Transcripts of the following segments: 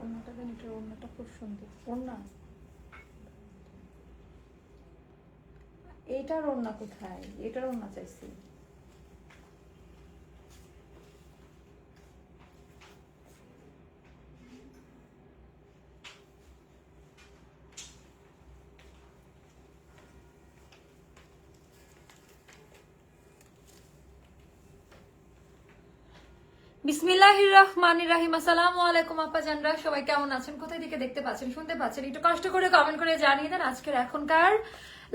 ওড়নাটা দেন এটা ওড়নাটা খুব সুন্দর। ওড়না? এইটার ওড়না কোথায়? এটার ওড়না চাইছি। বিসমিল্লাহির রহমানির রাহিম আসসালামু আলাইকুম আপা সবাই কেমন আছেন? কোথায় থেকে দেখতে পাচ্ছেন, শুনতে পাচ্ছেন? একটু করে কমেন্ট করে আজকের এখনকার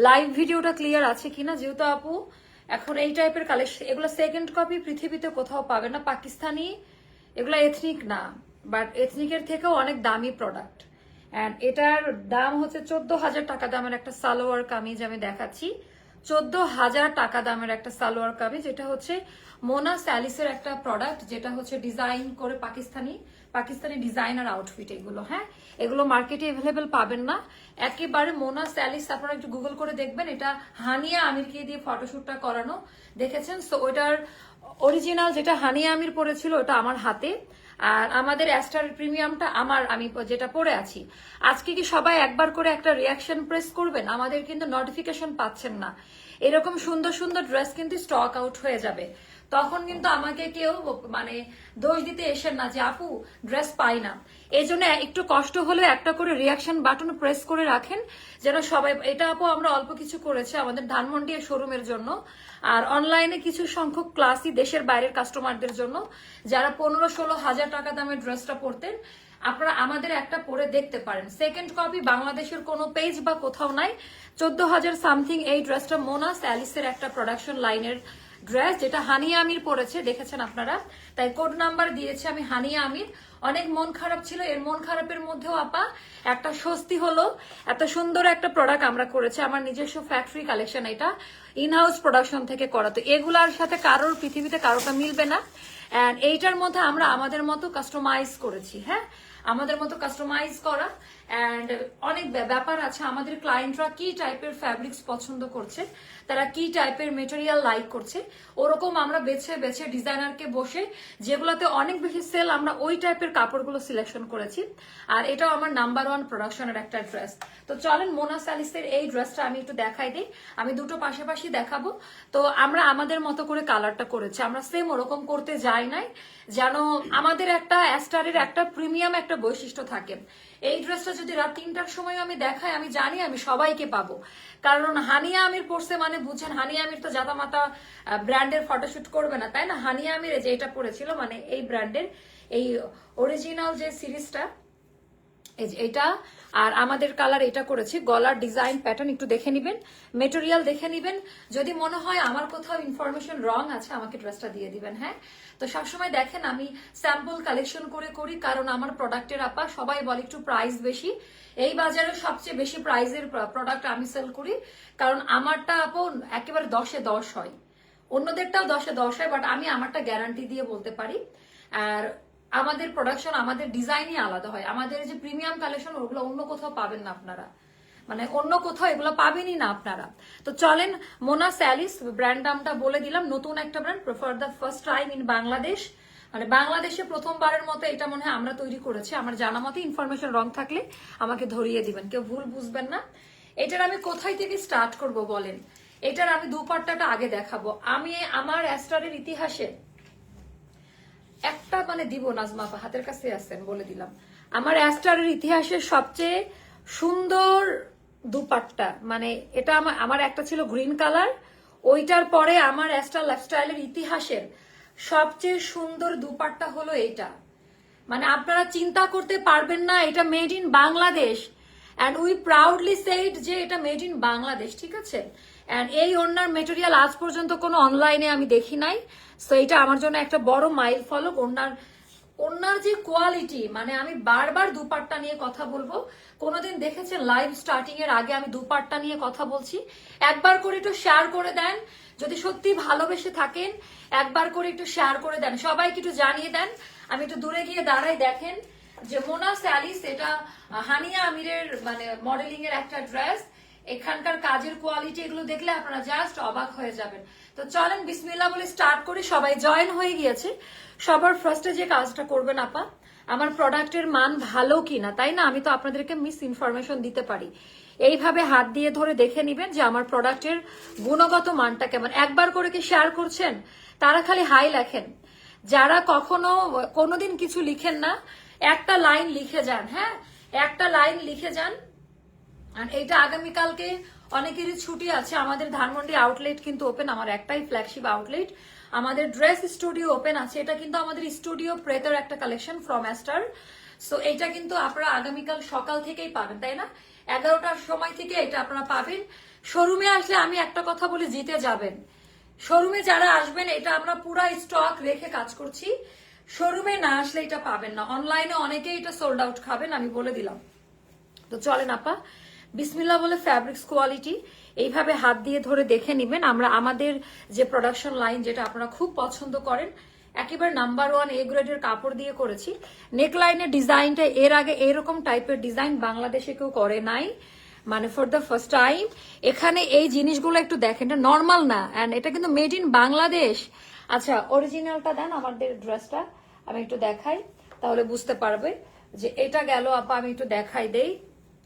লাইভ ভিডিওটা ক্লিয়ার আছে যেহেতু আপু, এখন এই টাইপের কালেকশন এগুলো সেকেন্ড কপি পৃথিবীতে কোথাও পাবে না, পাকিস্তানি, এগুলো এথনিক না বাট এথনিকের থেকেও অনেক দামি প্রোডাক্ট অ্যান্ড এটার দাম হচ্ছে চোদ্দ হাজার টাকা, দামের একটা সালোয়ার কামিজ আমি দেখাচ্ছি। চোদ্দ হাজার টাকা দামের একটা সালোয়ার কামিজ। এটা হচ্ছে মোনা স্যালিসের একটা প্রোডাক্ট যেটা হচ্ছে ডিজাইন করে পাকিস্তানি পাকিস্তানি ডিজাইনার আউটফিট এগুলো হ্যাঁ? এগুলো মার্কেটে অ্যাভেলেবেল পাবেন না। একেবারে মোনা স্যালিস, আপনারা একটু গুগল করে দেখবেন, এটা হানিয়া আমিরকে দিয়ে ফটোশ্যুটটা করানো। দেখেছেন? সো ওইটার অরিজিনাল যেটা হানিয়া আমির পরেছিল, ওটা আমার হাতে। আর আমাদের অ্যাস্টার প্রিমিয়ামটা আমার, আমি যেটা পরে আছি। আজকে কি সবাই একবার করে একটা রিয়াকশন প্রেস করবেন? আমাদের কিন্তু নোটিফিকেশন পাচ্ছেন না। এরকম সুন্দর সুন্দর ড্রেস কিন্তু স্টক আউট হয়ে যাবে। তখন কিন্তু আমাকে কেউ মানে দোষ দিতে এসেন না যে, আপু ড্রেস পাই না। এই জন্য একটু কষ্ট হলে একটা করে রিয়াকশন বাটন প্রেস করে রাখেন, যেন সবাই, এটা আপু আমরা অল্প কিছু করেছি আমাদের ধানমন্ডি শোরুমের জন্য, আর অনলাইনে কিছু সংখ্যক ক্লাসই দেশের বাইরের কাস্টমারদের জন্য, যারা পনেরো ষোলো হাজার টাকা দামের ড্রেসটা পরতেন, আপনারা আমাদের একটা পরে দেখতে পারেন। সেকেন্ড কপি বাংলাদেশের কোনো পেজ বা কোথাও নাই। চোদ্দ হাজার সামথিং এই ড্রেসটা মোনাস অ্যালিসের একটা প্রোডাকশন লাইনের ড্রেস যেটা হানিয়া আমির পরেছে, দেখেছেন আপনারা? তাই কোড নাম্বার দিয়েছে আমি হানিয়া আমির। অনেক মন খারাপ ছিল, এর মন খারাপের মধ্যেও আপা একটা স্বস্তি হলো, এত সুন্দর একটা প্রোডাক্ট আমরা করেছি, আমার নিজস্ব ফ্যাক্টরি কালেকশন এটা ইনহাউস প্রোডাকশন থেকে করা। তো এগুলার সাথে কারোর পৃথিবীতে কারোটা মিলবে না। অ্যান্ড এইটার মধ্যে আমরা আমাদের মতো কাস্টমাইজ করেছি হ্যাঁ? আমাদের মতো কাস্টমাইজ করা। অ্যান্ড অনেক ব্যা- ব্যাপার আছে, আমাদের ক্লায়েন্টরা কি টাইপের ফ্যাব্রিক্স পছন্দ করছে, তারা কি টাইপের মেটেরিয়াল লাইক করছে, ওরকম আমরা বেছে বেছে ডিজাইনারকে বসে, যেগুলোতে অনেক বেশি সেল আমরা ওই টাইপের কাপড়গুলো সিলেকশন করেছি, আর এটাও আমার নাম্বার ওয়ান প্রোডাকশনের একটা ড্রেস তো চলেন মোনা স্যালিসের এই ড্রেসটা আমি একটু দেখাই দিই, আমি দুটো পাশাপাশি দেখাবো। তো আমরা আমাদের মতো করে কালারটা করেছি, আমরা সেম ওরকম করতে যাই নাই, যেন আমাদের একটা অ্যাস্টারের একটা প্রিমিয়াম একটা বৈশিষ্ট্য থাকে। এই ড্রেসটা যদি রাত তিনটার সময় আমি দেখাই, আমি জানি আমি সবাইকে পাবো। কারণ হানিয়া আমির পড়ছে মানে বুঝছেন হানিয়া আমির তো জাতামাতা ব্র্যান্ডের ফটোশুট করবে না, তাই না? হানিয়া আমির যে এটা পড়েছিল মানে এই ব্র্যান্ডের, এই অরিজিনাল যে সিরিজটা এটা আর আমাদের কালার এটা করেছি, গলার ডিজাইন প্যাটার্ন একটু দেখে নিবেন মেটেরিয়াল দেখে নিবেন। যদি মনে হয় আমার কোথাও ইনফরমেশন রং আছে, আমাকে ড্রেসটা দিয়ে দিবেন হ্যাঁ? তো সবসময় দেখেন, আমি স্যাম্পল কালেকশন করে করি, কারণ আমার প্রোডাক্টের আপা সবাই বলে একটু প্রাইস বেশি। এই বাজারে সবচেয়ে বেশি প্রাইসের প্রোডাক্ট আমি সেল করি, কারণ আমারটা আপন একেবারে দশে দশ হয়। অন্যদেরটাও দশে দশ হয় বাট আমি আমারটা গ্যারান্টি দিয়ে বলতে পারি। আর আমাদের প্রোডাকশন আমাদের ডিজাইনই আলাদা হয়। আমাদের যে প্রিমিয়াম কালেকশন ওগুলো অন্য কোথাও পাবেন না আপনারা। মানে অন্য কোথাও এগুলো পাবেনই না আপনারা। তো চলেন, মোনা স্যালিস ব্র্যান্ড নামটা বলে দিলাম, নতুন একটা brand for the first time in Bangladesh মানে বাংলাদেশে প্রথমবারের মতো এটা মনে হয় আমরা তৈরি করেছি। আমার জানা মতে ইনফরমেশন রং থাকলে আমাকে ধরিয়ে দিবেন, কেউ ভুল বুঝবেন না। এটার আমি কোথায় থেকে স্টার্ট করব বলেন? এটার আমি দুপাট্টাটা আগে দেখাবো। আমি আমার অ্যাস্টারের ইতিহাসে মানে দিব নাজমা আপা, হাতের কাছে আছেন বলে দিলাম। আমার অ্যাস্টারের ইতিহাসের সবচেয়ে সুন্দর দুপাট্টা মানে এটা আমার আমার একটা ছিল গ্রিন কালার ওইটার পরে আমার অ্যাস্টার লাইফস্টাইলের ইতিহাসের সবচেয়ে সুন্দর দুপাট্টা হলো এটা মানে আপনারা চিন্তা করতে পারবেন না এটা made in Bangladesh and we proudly said যে এটা মেড ইন বাংলাদেশ ঠিক আছে? অ্যান্ড এই ওড়নার মেটেরিয়াল আজ পর্যন্ত কোনো অনলাইনে আমি দেখি নাই। সো এটা আমার জন্য একটা বড় মাইল ফলক। ওড়নার ওনার যে কোয়ালিটি মানে আমি বারবার দুপাট্টা নিয়ে কথা বলব। কোনোদিন দেখেছেন লাইভ স্টার্টিং এর আগে আমি দুপাট্টা নিয়ে কথা বলছি। একবার করে একটু শেয়ার করে দেন। যদি সত্যি ভালোবেসে থাকেন, একবার করে একটু শেয়ার করে দেন। সবাইকে একটু জানিয়ে দেন। আমি একটু দূরে গিয়ে দাঁড়াই দেখেন যে মোনা স্যালিস এটা হানিয়া আমিরের মানে মডেলিং এর একটা ড্রেস এখানকার কাজের কোয়ালিটি এগুলো দেখলে আপনারা জাস্ট অবাক হয়ে যাবেন। তো চলেন বিসমিল্লা বলে স্টার্ট করি, সবাই জয়েন হয়ে গিয়েছে। সবার ফার্স্টে যে কাজটা করবেন আপা, আমার প্রোডাক্টের মান ভালো কিনা, তাই না? আমি তো আপনাদেরকে মিস ইনফরমেশন দিতে পারি। এইভাবে হাত দিয়ে ধরে দেখে নিবেন যে আমার প্রোডাক্টের গুণগত মানটা কেমন। একবার করে কি শেয়ার করছেন? তারা খালি হাই লেখেন। যারা কখনো, কোনোদিন কিছু লিখেন না, একটা লাইন লিখে যান হ্যাঁ? একটা লাইন লিখে যান আর এইটা আগামীকালকে অনেকেরই ছুটি আছে। আমাদের ধানমন্ডি আউটলেট কিন্তু ওপেন আমার একটাই ফ্ল্যাগশিপ আউটলেট আমাদের ড্রেস স্টুডিও ওপেন আছে। এটা কিন্তু আমাদের স্টুডিও প্রেতার একটা কালেকশন ফ্রম অ্যাস্টার সো এটা কিন্তু আপনারা আগামীকাল সকাল থেকেই পাবেন, তাই না? এগারোটার সময় থেকে এটা আপনারা পাবেন। শোরুমে আসলে আমি একটা কথা বলি, জিতে যাবেন। শোরুমে যারা আসবেন, এটা আমরা পুরা স্টক রেখে কাজ করছি। শোরুমে না আসলে এটা পাবেন না। অনলাইনে অনেকেই এটা সোল্ড আউট খাবেন, আমি বলে দিলাম। তো চলেন আপা বিসমিল্লা বলে ফ্যাব্রিক্স কোয়ালিটি এইভাবে হাত দিয়ে ধরে দেখে নেবেন। আমরা আমাদের যে প্রোডাকশন লাইন যেটা আপনারা খুব পছন্দ করেন, একেবারে নাম্বার ওয়ান এ গ্রেডের কাপড় দিয়ে করেছি। নেকলাইনের ডিজাইনটা এর আগে এরকম টাইপের ডিজাইন বাংলাদেশে কেউ করে নাই মানে ফর দ্য ফার্স্ট টাইম এখানে এই জিনিসগুলো একটু দেখেন, এটা নর্মাল না অ্যান্ড এটা কিন্তু মেড ইন বাংলাদেশ। আচ্ছা অরিজিনালটা দেন আমাদের ড্রেসটা আমি একটু দেখাই, তাহলে বুঝতে পারবে যে এটা গেল, আপা, আমি একটু দেখাই দেই।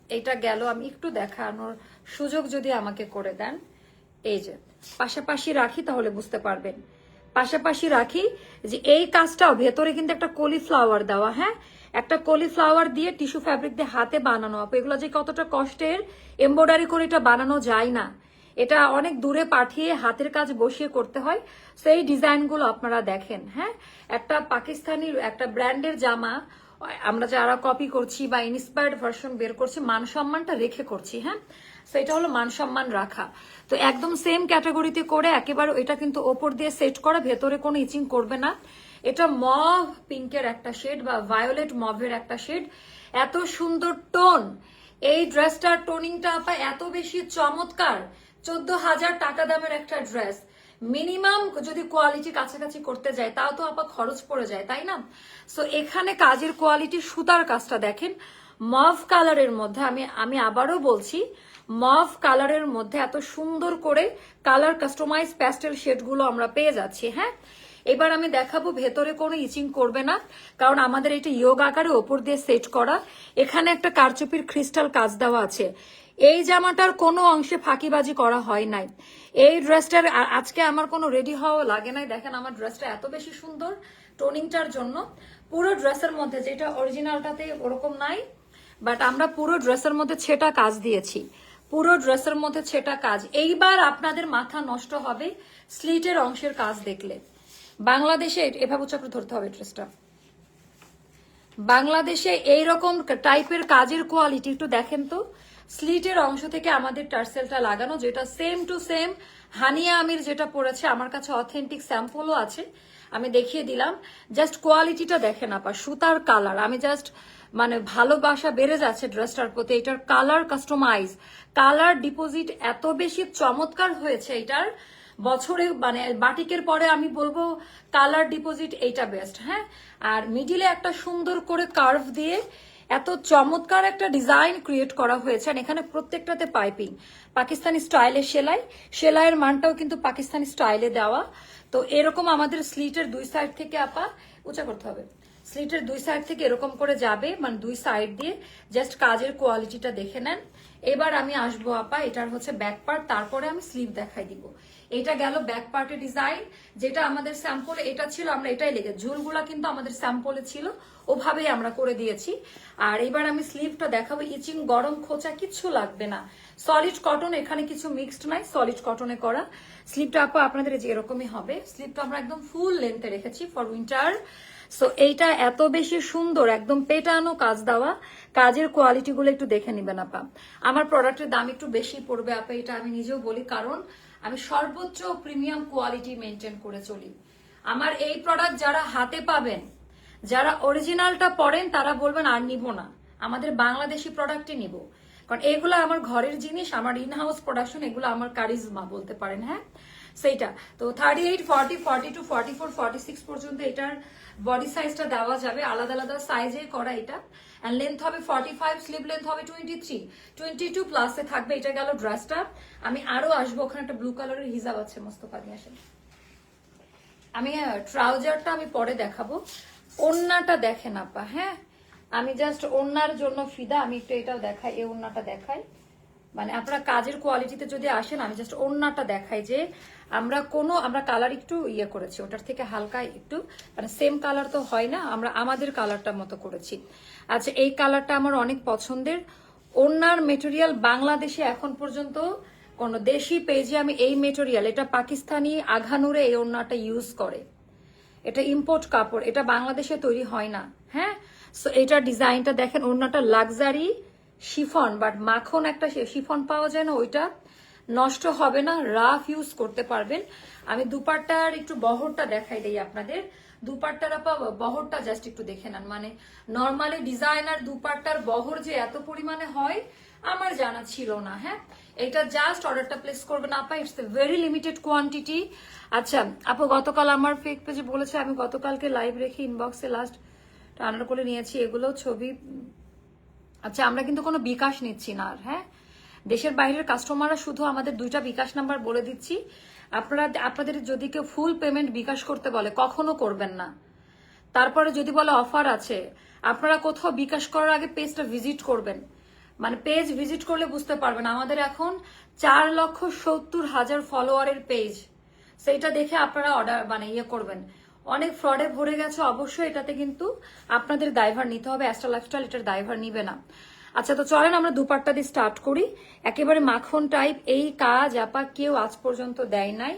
এটা গেল, আমি একটু দেখানোর সুযোগ যদি আমাকে করে দেন। এই যে, পাশাপাশি রাখি তাহলে বুঝতে পারবেন। পাশাপাশি রাখি যে এই কাজটাও, ভেতরে কিন্তু একটা কলিফ্লাওয়ার দেওয়া হ্যাঁ? একটা কলিফ্লাওয়ার দিয়ে টিস্যু ফ্যাব্রিক দিয়ে হাতে বানানো। আপু, এগুলো যে কতটা কষ্টের এমব্রয়ডারি করে এটা বানানো যায় না। এটা অনেক দূরে পাঠিয়ে হাতের কাজ বসিয়ে করতে হয়। সেই ডিজাইনগুলো আপনারা দেখেন হ্যাঁ? একটা পাকিস্তানি, একটা ব্র্যান্ডের জামা আমরা যারা কপি করছি বা ইন্সপায়ার্ড ভার্সন বের করছি, মান সম্মানটা রেখে করছি হ্যাঁ? সেটা হলো মান সম্মান রাখা। তো একদম সেম ক্যাটাগরিতে করে একেবারে এটা কিন্তু ওপর দিয়ে সেট করা, ভেতরে কোনো ইচিং করবে না। এটা মভ পিঙ্কের একটা শেড বা ভায়োলেট মভের একটা শেড এত সুন্দর টোন এই ড্রেসটার টোনিংটা এত বেশি চমৎকার। চোদ্দ হাজার টাকা দামের একটা ড্রেস মিনিমাম যদি কোয়ালিটি কাছাকাছি করতে যায়, তাও তো আপা খরচ পড়ে যায়, তাই না? সো এখানে কাজের কোয়ালিটি সুতার কাজটা দেখেন। মভ কালারের মধ্যে আমি আমি আবারও বলছি মভ কালারের মধ্যে এত সুন্দর করে কালার কাস্টমাইজ প্যাস্টেল শেডগুলো আমরা পেয়ে যাচ্ছি হ্যাঁ? এবার আমি দেখাবো ভেতরে কোনো ইচিং করবে না, কারণ আমাদের এটা ইয়োগ আকারে ওপর দিয়ে সেট করা। এখানে একটা কারচুপির ক্রিস্টাল কাজ দেওয়া আছে। এই জামাটার কোনো অংশে ফাঁকিবাজি করা হয় নাই। এই ড্রেসটার আজকে আমার কোনো রেডি হওয়া লাগে নাই। দেখেন আমার ড্রেসটা এত বেশি সুন্দর টোনিংটার জন্য। পুরো ড্রেসের মধ্যে যেটা অরিজিনালটাতে ওরকম নাই, বাট আমরা পুরো ড্রেসের মধ্যে ছেটা কাজ দিয়েছি। পুরো ড্রেসের মধ্যে ছেটা কাজ। এইবার আপনাদের মাথা নষ্ট হবে স্লিটের অংশের কাজ দেখলে। বাংলাদেশে এভাবে উচ্চাপড়ে ধরতে হবে ড্রেসটা। বাংলাদেশে এইরকম টাইপের কাজের কোয়ালিটি একটু দেখেন তো। স্লিটের অংশ থেকে আমাদের টার্সেলটা লাগানো, যেটা same to same Hania Aamir যেটা পড়েছে, আমার কাছে অথেন্টিক স্যাম্পলও আছে। আমি দেখিয়ে দিলাম। জাস্ট কোয়ালিটিটা দেখেন আপা, সুতার কালার আমি জাস্ট মানে ভালোবাসা বেড়ে যাচ্ছে ড্রেসটার প্রতি। এটার কালার কাস্টমাইজ কালার ডিপোজিট এত বেশি চমৎকার হয়েছে এটার। বছরে মানে বাটিকের পরে আমি বলব কালার ডিপোজিট এইটা বেস্ট হ্যাঁ? আর মিডিলে একটা সুন্দর করে কার্ভ দিয়ে এত চমৎকার একটা ডিজাইন ক্রিয়েট করা হয়েছে আর এখানে প্রত্যেকটাতে পাইপিং পাকিস্তানি স্টাইলে সেলাই। সেলাইয়ের মানটাও কিন্তু পাকিস্তানি স্টাইলে দেওয়া। তো এরকম আমাদের স্লিটের দুই সাইড থেকে আপা, উঁচা করতে হবে। স্লিটের দুই সাইড থেকে এরকম করে যাবে মানে দুই সাইড দিয়ে জাস্ট কাজের কোয়ালিটিটা দেখে নেন। এবার আমি আসব আপা, এটার হচ্ছে ব্যাক পার্ট তারপরে আমি স্লিভ দেখাই দিব। এটা গেল ব্যাক পার্টের ডিজাইন যেটা আমাদের স্যাম্পলে এটা ছিল, আমরা এটাই লেগে ঝুলগুলা কিন্তু আমাদের স্যাম্পলে ছিল, ওভাবেই আমরা করে দিয়েছি। আর এবার আমি স্লিভটা দেখাবো, ইচিং গরম খোঁচা, কিচ্ছু লাগবে না। সলিড কটন এখানে কিছু মিক্সড নাই সলিড কটনে করা। স্লিভটা আপা, আপনাদের যে এরকমই হবে। স্লিভটা আমরা একদম ফুল লেন্থে রেখেছি ফর উইন্টার সো এইটা এত বেশি সুন্দর, একদম পেটানো কাজ দেওয়া। কাজের কোয়ালিটি গুলো একটু দেখে নিবেন আপা। আমার প্রোডাক্টের দাম একটু বেশি পড়বে আপা, এটা আমি নিজেও বলি। কারণ আমি সর্বোচ্চ প্রিমিয়াম কোয়ালিটি মেনটেন করে চলি। আমার এই প্রোডাক্ট যারা হাতে পাবেন, যারা অরিজিনালটা পড়েন, তারা বলবেন, আর নিব না। আমাদের বাংলাদেশি প্রোডাক্টই নিব। কারণ এগুলো আমার ঘরের জিনিস, আমার ইন হাউস প্রোডাকশন এগুলো আমার কারিজমা বলতে পারেন হ্যাঁ? সেইটা। তো thirty eight forty forty two forty four forty six পর্যন্ত এটার বডি সাইজটা দেওয়া যাবে। আলাদা আলাদা সাইজে করা এটা। অ্যান্ড লেন্থ হবে ফর্টি ফাইভ স্লিভ লেন্থ হবে টোয়েন্টি থ্রি টোয়েন্টি টু প্লাসে থাকবে, এটা গেল ড্রেসটা আমি আরও আসব, ওখানে একটা ব্লু কালারের হিজাব আছে, মোস্তফা নিয়ে আসেন। আমি ট্রাউজারটা আমি পরে দেখাবো। ওন্নাটা দেখেন আপা হ্যাঁ? আমি জাস্ট ওন্নার জন্য ফিদা, আমি একটু এটাও দেখাই, এই ওন্নাটা দেখাই। মানে আপনারা কাজের কোয়ালিটিতে যদি আসেন, আমি জাস্ট ওন্নাটা দেখাই যে আমরা কোনো, আমরা কালার একটু ইয়ে করেছি, ওটার থেকে হালকা একটু মানে সেম কালার তো হয় না, আমরা আমাদের কালারটার মতো করেছি। আচ্ছা এই কালারটা আমার অনেক পছন্দের। ওন্নার মেটেরিয়াল বাংলাদেশে এখন পর্যন্ত কোন দেশি পেজে আমি এই মেটেরিয়াল এটা পাকিস্তানি আঘানুরে এই ওন্নাটা ইউজ করে। এটা ইম্পোর্ট কাপড়, এটা বাংলাদেশে তৈরি হয় না হ্যাঁ? সো এটা ডিজাইনটা দেখেন, ওড়নাটা লাক্সারি শিফন বাট মাখন একটা শিফন পাওয়া যায় না ওইটা। নষ্ট হবে না রাফ ইউজ করতে পারবেন। আমি দুপাট্টার একটু বহরটা দেখাই দেই আপনাদের। দুপাট্টার আপা, বহরটা জাস্ট একটু দেখে নেন। মানে নর্মালি ডিজাইনার দুপাট্টার বহর যে এত পরিমাণে হয়, আমার জানা ছিল না হ্যাঁ? এটা জাস্ট অর্ডারটা প্লেস করবেন। আপা it's a very limited quantity আচ্ছা আপু, গতকাল আমার ফেক পেজে বলেছে, আমি গতকালকে লাইভ রেখে ইনবক্সে লাস্ট রান্নার করে নিয়েছি। এগুলো ছবি আচ্ছা আমরা কিন্তু কোনো বিকাশ নিচ্ছি না আর হ্যাঁ? দেশের বাইরের কাস্টমাররা শুধু আমাদের দুইটা বিকাশ নাম্বার বলে দিচ্ছি। আপনারা, আপনাদের যদি কেউ ফুল পেমেন্ট বিকাশ করতে বলে, কখনো করবেন না। তারপরে যদি বলে অফার আছে, আপনারা কোথাও বিকাশ করার আগে পেজটা ভিজিট করবেন। মানে পেজ ভিজিট করলে বুঝতে পারবেন, আমাদের এখন চার লক্ষ সত্তর হাজার ফলোয়ারের পেজ সেইটা দেখে আপনারা অর্ডার মানে ইয়ে করবেন। অনেক ফ্রডে ভরে গেছে, অবশ্যই এটাতে কিন্তু আপনাদের দায়ভার নিতে হবে অ্যাস্ট্রা লাইফস্টাইল এটার দায়ভার নিবে না। আচ্ছা তো চলেন আমরা দুপাট্টা দিয়ে স্টার্ট করি। একেবারে মাখন টাইপ এই কাজ আপা কেউ আজ পর্যন্ত দেয় নাই।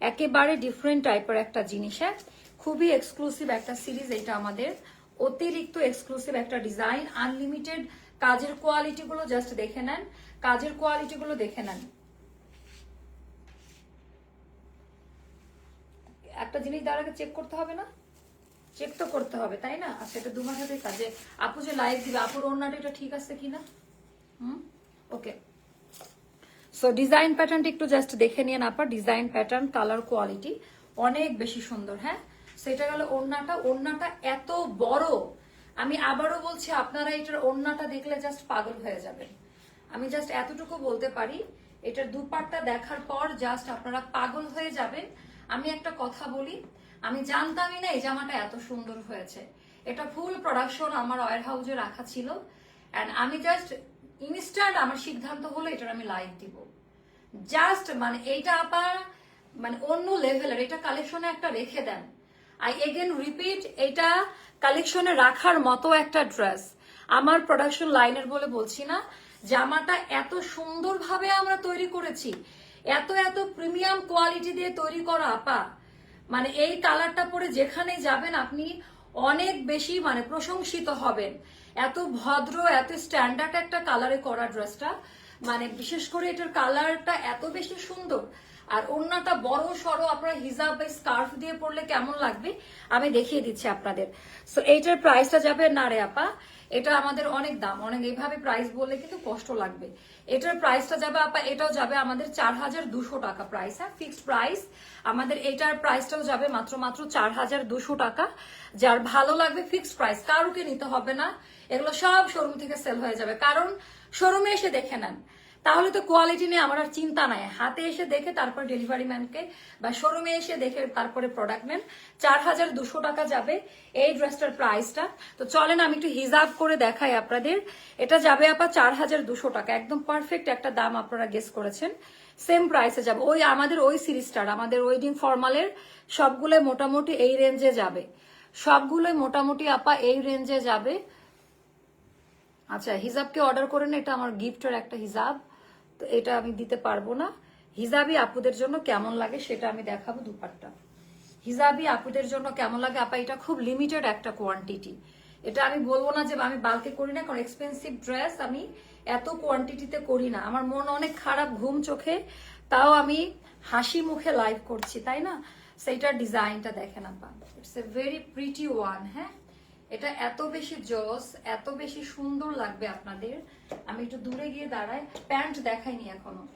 একেবারে ডিফারেন্ট টাইপের একটা জিনিস হ্যাঁ? খুবই এক্সক্লুসিভ একটা সিরিজ এটা আমাদের। অতিরিক্ত এক্সক্লুসিভ একটা ডিজাইন আনলিমিটেড কাজের কোয়ালিটি গুলো জাস্ট দেখে নেন। কাজের কোয়ালিটি গুলো দেখে নেন। একটা জিনিস দ্বারা চেক করতে হবে না? চেক তো করতে হবে, তাই না? আচ্ছা এটা দু মাস হাতে কাজে আপু যে লাইভ দিবে, আপুর ওনাটা এটা ঠিক আছে কিনা? হুম? ওকে সো ডিজাইন প্যাটার্নটা একটু জাস্ট দেখে নিয়ে আপা। ডিজাইন প্যাটার্ন কালার কোয়ালিটি অনেক বেশি সুন্দর হ্যাঁ? সেটা গেল ওড়নাটা। ওড়নাটা এত বড়, আমি আবারও বলছি, আপনারা এটার ওড়নাটা দেখলে জাস্ট পাগল হয়ে যাবেন। আমি জাস্ট এতটুকু বলতে পারি, এটার দুপাটটা দেখার পর জাস্ট আপনারা পাগল হয়ে যাবেন। আমি একটা কথা বলি, আমি জানতামই না এই জামাটা এত সুন্দর হয়েছে। এটা ফুল প্রোডাকশন আমার ওয়ার হাউজে রাখা ছিল অ্যান্ড আমি জাস্ট ইনস্ট্যান্ট আমার সিদ্ধান্ত হলো এটার আমি লাইভ দিব। জাস্ট মানে এইটা আবার মানে অন্য লেভেলের এটা কালেকশনে একটা রেখে দেন। আই এগেন রিপিট এটা কালেকশনে রাখার মতো একটা ড্রেস আমার প্রোডাকশন লাইনের বলে বলছি না, জামাটা এত সুন্দরভাবে আমরা তৈরি করেছি এত এত প্রিমিয়াম কোয়ালিটি দিয়ে তৈরি করা আপা। মানে এই কালারটা পরে যেখানে যাবেন আপনি অনেক বেশি মানে প্রশংসিত হবেন। এত ভদ্র, এত স্ট্যান্ডার্ড একটা কালারে করা ড্রেসটা মানে বিশেষ করে এটার কালারটা এত বেশি সুন্দর। আর অন্যটা বড় সড়ো আপনারা হিজাব বা স্কার্ফ দিয়ে পরলে কেমন লাগবে? আমি দেখিয়ে দিচ্ছি আপনাদের। সো এইটার প্রাইসটা যাবে না রে আপা। এটা আমাদের অনেক দাম, অনেক এইভাবে প্রাইস বললে কিন্তু কষ্ট লাগবে। এটার প্রাইসটা যাবে আপা, এটাও যাবে আমাদের চার হাজার দুশো টাকা প্রাইস হ্যাঁ ফিক্সড প্রাইস আমাদের এটার প্রাইসটাও যাবে মাত্র মাত্র চার হাজার দুশো টাকা। যার ভালো লাগবে ফিক্সড প্রাইস কারুকে নিতে হবে না। এগুলো সব শোরুম থেকে সেল হয়ে যাবে। কারণ শোরুমে এসে দেখে নেন তাহলে তো কোয়ালিটি নিয়ে আমার আর চিন্তা নাই। হাতে এসে দেখে তারপর ডেলিভারি ম্যানকে বা শোরুমে এসে দেখে তারপরে প্রোডাক্ট নেন। চার হাজার দুশো টাকা যাবে এই ড্রেসটার প্রাইসটা তো চলেন, আমি একটু হিসাব করে দেখাই আপনাদের। এটা যাবে আপা চার হাজার দুশো টাকা। একদম পারফেক্ট একটা দাম আপনারা গেস করেছেন। সেম প্রাইসে যাবে। ওই আমাদের ওই সিরিজটার আমাদের ওয়েডিং ফর্মালের সবগুলো মোটামুটি এই রেঞ্জে যাবে। সবগুলো মোটামুটি আপা এই রেঞ্জে যাবে। আচ্ছা হিজাবকে অর্ডার করে এটা আমার গিফটের একটা হিজাব তো এটা আমি দিতে পারব না। হিজাবি আপুদের জন্য কেমন লাগে সেটা আমি দেখাবো দুপাট্টা। হিজাবি আপুদের জন্য কেমন লাগে? আপা, এটা খুব লিমিটেড একটা কোয়ান্টিটি এটা আমি বলব না যে আমি বালকে করি না, কারণ এক্সপেন্সিভ ড্রেস আমি এত কোয়ান্টিটিতে করি না। আমার মন অনেক খারাপ ঘুম চোখে, তাও আমি হাসি মুখে লাইভ করছি, তাই না? সেইটার ডিজাইনটা দেখেন আপা। It's a very pretty one হ্যাঁ? এটা এত বেশি জস, এত বেশি সুন্দর লাগবে আপনাদের। আমি একটু দূরে গিয়ে দাঁড়াই। প্যান্ট দেখাইনি এখনও।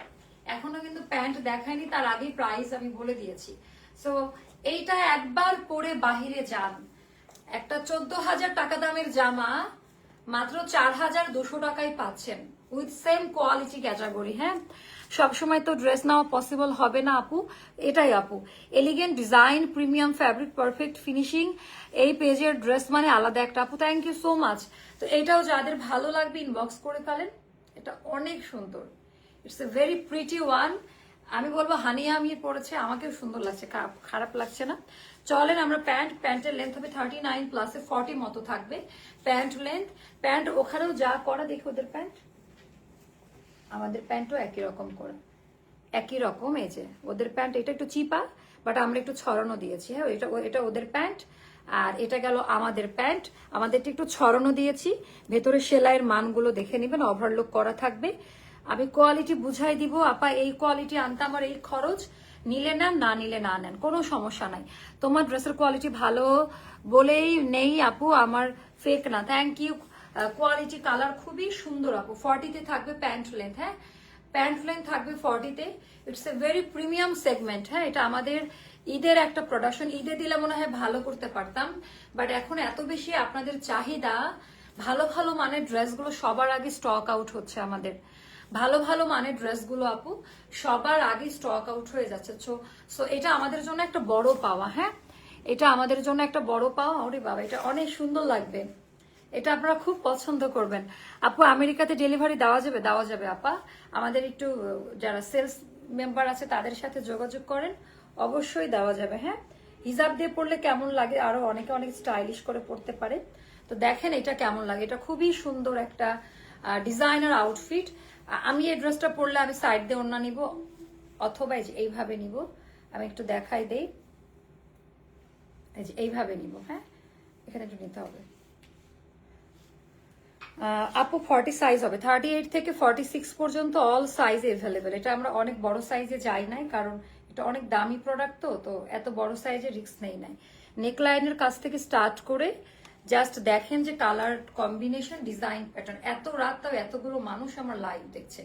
এখনও কিন্তু প্যান্ট দেখাইনি, তার আগেই প্রাইস আমি বলে দিয়েছি। সো এইটা একবার পরে বাহিরে যান। একটা চোদ্দ হাজার টাকা দামের জামা, মাত্র চার হাজার দুশো টাকায় পাচ্ছেন। উইথ সেম কোয়ালিটি ক্যাটাগরি হ্যাঁ? সবসময় তো ড্রেস নেওয়া পসিবল হবে না আপু। এটাই আপু। Elegant design premium fabric perfect finishing এই পেজের ড্রেস মানে আলাদা একটা আপু। থ্যাংক ইউ সো মাচ তো এটাও যাদের ভালো লাগবে ইনবক্স করে ফেলেন। এটা অনেক সুন্দর। It's a very pretty one আমি বলব হানিয়া আমি পড়েছে। আমাকেও সুন্দর লাগছে। খারাপ- খারাপ লাগছে না। চলেন আমরা প্যান্ট। প্যান্টের লেন্থ হবে থার্টি নাইন প্লাসে ফর্টি মতো থাকবে। প্যান্ট লেন্থ প্যান্ট ওখানেও যা করা, দেখি ওদের প্যান্ট। আমাদের প্যান্টও একই রকম করে। একই রকম, এই যে, ওদের প্যান্ট এটা একটু চিপা বাট আমরা একটু ছড়ানো দিয়েছি। হ্যাঁ এটা এটা ওদের প্যান্ট, আর এটা গেল আমাদের প্যান্ট। আমাদেরটা একটু ছড়ানো দিয়েছি। ভেতরে সেলাইয়ের মানগুলো দেখে নেবেন ওভারলোক করা থাকবে। আমি কোয়ালিটি বুঝাই দিব, আপা, এই কোয়ালিটি আনতে আমার এই খরচ। নিলে নেন, না নিলে না নেন, কোনো সমস্যা নাই। তোমার ড্রেসের কোয়ালিটি ভালো বলেই নেই আপু, আমার ফেক না। থ্যাংক ইউ কোয়ালিটি কালার খুবই সুন্দর আপু। ফর্টিতে থাকবে প্যান্ট লেন্থ হ্যাঁ? প্যান্ট লেন্থ থাকবে ফর্টিতে it's a very premium segment হ্যাঁ? এটা আমাদের ঈদের একটা প্রোডাকশন ঈদে দিলে মনে হয় ভালো করতে পারতাম বাট এখন এত বেশি আপনাদের চাহিদা, ভালো ভালো মানের ড্রেসগুলো সবার আগে স্টক আউট হচ্ছে আমাদের। ভালো ভালো মানের ড্রেসগুলো আপু, সবার আগে স্টক আউট হয়ে যাচ্ছে। সো এটা আমাদের জন্য একটা বড় পাওয়া হ্যাঁ? এটা আমাদের জন্য একটা বড় পাওয়া। ওরে বাবা, এটা অনেক সুন্দর লাগবে। এটা আপনারা খুব পছন্দ করবেন। আপু, আমেরিকাতে ডেলিভারি দেওয়া যাবে দেওয়া যাবে, আপা। আমাদের একটু, যারা সেলস মেম্বার আছে, তাদের সাথে যোগাযোগ করেন। অবশ্যই দেওয়া যাবে হ্যাঁ? হিজাব দিয়ে পড়লে কেমন লাগে? আরও অনেকে অনেক স্টাইলিশ করে পড়তে পারে। তো দেখেন এটা কেমন লাগে। এটা খুবই সুন্দর একটা ডিজাইনার আউটফিট আমি এই ড্রেসটা পরলে আমি সাইড দিয়ে অন্য নিব, অথবা এইভাবে নিব। আমি একটু দেখাই দেই। এইভাবে নিব হ্যাঁ? এখানে একটু নিতে হবে। আপু ফর্টি সাইজ হবে। থার্টি এইট থেকে ফর্টি সিক্স পর্যন্ত অল সাইজ এভেলেবেল এটা আমরা অনেক বড় সাইজে যাই নাই, কারণ এটা অনেক দামি প্রোডাক্ট তো তো এত বড় সাইজে রিক্স নেই নাই। নেকলাইনের কাছ থেকে স্টার্ট করে জাস্ট দেখেন যে কালার কম্বিনেশন ডিজাইন প্যাটার্ন এত রাত তাও এতগুলো মানুষ আমার লাইভ দেখছে।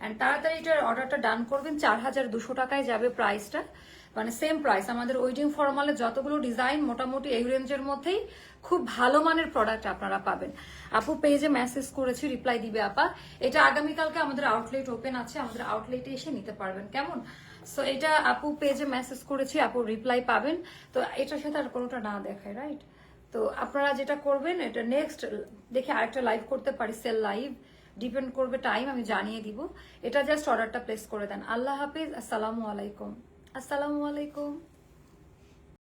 অ্যান্ড তাড়াতাড়ি এটার অর্ডারটা ডান করবেন, চার হাজার দুশো টাকায় যাবে প্রাইসটা মানে সেম প্রাইস আমাদের ওয়েডিং ফর্মালে যতগুলো ডিজাইন মোটামুটি এই রেঞ্জের মধ্যেই খুব ভালো মানের প্রোডাক্ট আপনারা পাবেন। আপু পেজে মেসেজ করেছি রিপ্লাই দিবে আপা। এটা আগামীকালকে আমাদের আউটলেট ওপেন আছে, আমাদের আউটলেটে এসে নিতে পারবেন। কেমন? সো এটা আপু পেজে মেসেজ করেছি, আপু রিপ্লাই পাবেন। তো এটার সাথে আর কোনোটা না দেখায় রাইট তো আপনারা যেটা করবেন, এটা নেক্সট দেখে আরেকটা লাইভ করতে পারি সেল লাইভ ডিপেন্ড করবে টাইম আমি জানিয়ে দিব। এটা জাস্ট অর্ডারটা প্লেস করে দেন। আল্লাহ হাফিজ, আসসালামু আলাইকুম। আসসালামু আলাইকুম।